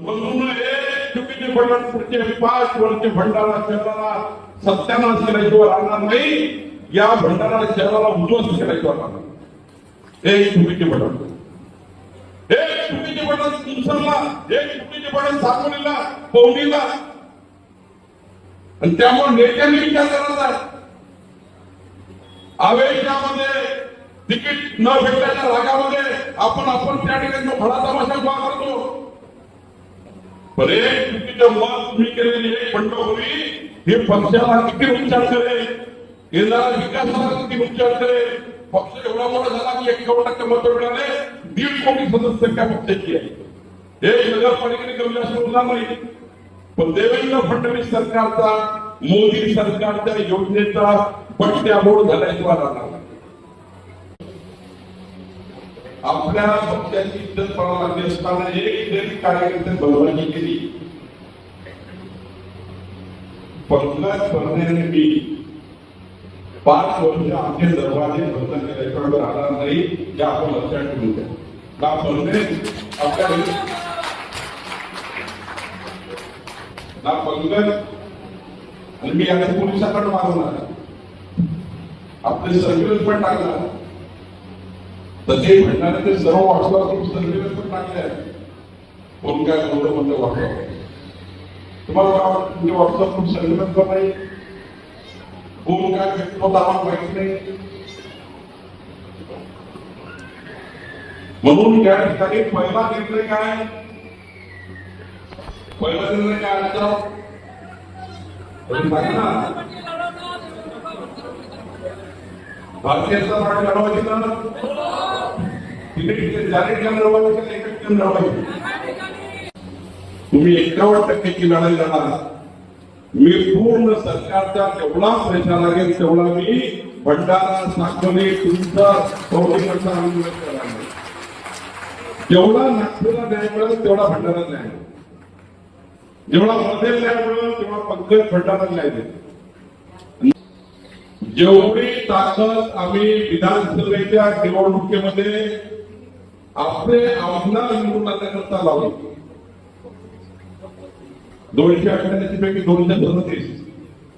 म्हणून एक चुकीचे बटन पुढचे पाच वर्ष भंडारा शहराला सत्यानाश केल्याशिवाय राहणार नाही. या भंडारा शहराला उद्ध्वस्त केल्याशिवाय राहणार एक चुकीचे बटन. एक चुकीचे बटन तुमसरला एक चुकीचे बटन साकोलीला पवनीला आणि त्यामुळे नेत्यांनी विचार करायचा आवेशामध्ये तिकीट न भेटल्याच्या रागामध्ये आपण आपण त्या ठिकाणी जो फळा तमाशा उभा करतो पण एक चुकीचं मत तुम्ही केलेली एक बंडखोरी हे पक्षाला किती नुकसान करेल येणारा विकासाला किती नुकसान करेल पक्ष एवढा मोठा झाला की एकावन्न टक्के मत मिळाले दीड कोटी सदस्य त्या पक्षाची आहे एक नगरपालिकेने कमी असं होणार नाही पण देवेंद्र फडणवीस सरकारचा मोदी सरकारच्या योजनेचा पट्ट्याबोड झाल्याशिवाय राहणार नाही. आपल्या पक्षाची इज्जत पणाला लागली असताना म्हणजे एक जरी कार्यकर्ते बलवानी केली. पंकज परदेने मी पाच वर्ष आमचे दरवाजे बंद केल्याशिवाय राहणार नाही हे आपण लक्षात ठेवू द्या. का पंकज आपल्या ना पंकज आणि मी याच्या पोलिसाकडे मागवणार. आपले सर्व्हिलन्स पण टाकणार. तर ते म्हणणारे ते सर्व वाचलं असून सर्व्हिलन्स पण टाकले कोण काय कोणतं कोणतं वाटलं तुम्हाला काय वाटतं? तुमचे व्हॉट्सअप सर्व्हिलन्स पण नाही? कोण काय व्यक्तिमत्व आम्हाला माहीत नाही? म्हणून या ठिकाणी पहिला निर्णय काय? पहिला निर्णय काय आजचा तुम्ही सांगा ना भारतीय जनता पार्टी लढवायची ना तिथे तिथे जाहीर केंद्र लढवायची एकच केंद्र लढवायची तुम्ही एकावन्न टक्क्याची लढाई लढा मी पूर्ण सरकारचा जेवढा पैसा लागेल तेवढा मी भंडारा साखोली तुमचा कौटिकडचा आंदोलन करणार जेवढा नागपूरला न्याय मिळेल तेवढा भंडारा न्याय जेवढा मध्ये न्याय मिळेल तेवढा पंकज भंडारा न्याय देतो जेवढी ताकद आम्ही विधानसभेच्या निवडणुकीमध्ये आपले आमदार निवडून आणण्याकरता लावली. दोनशे अठ्ठ्याऐंशी पैकी दोनशे सदतीस.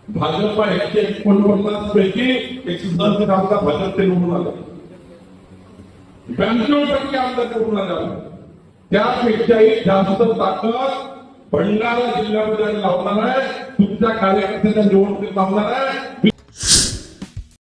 भाजप एकशे एकोणपन्नास पैकी एकशे सदतीस आमदार भाजपचे निवडून आले. ब्याण्णव टक्के आमदार निवडून आले त्यापेक्षाही जास्त ताकद भंडारा जिल्ह्यामध्ये लावणार आहे. तुमच्या कार्यकर्त्यांच्या निवडणुकीत लावणार आहे.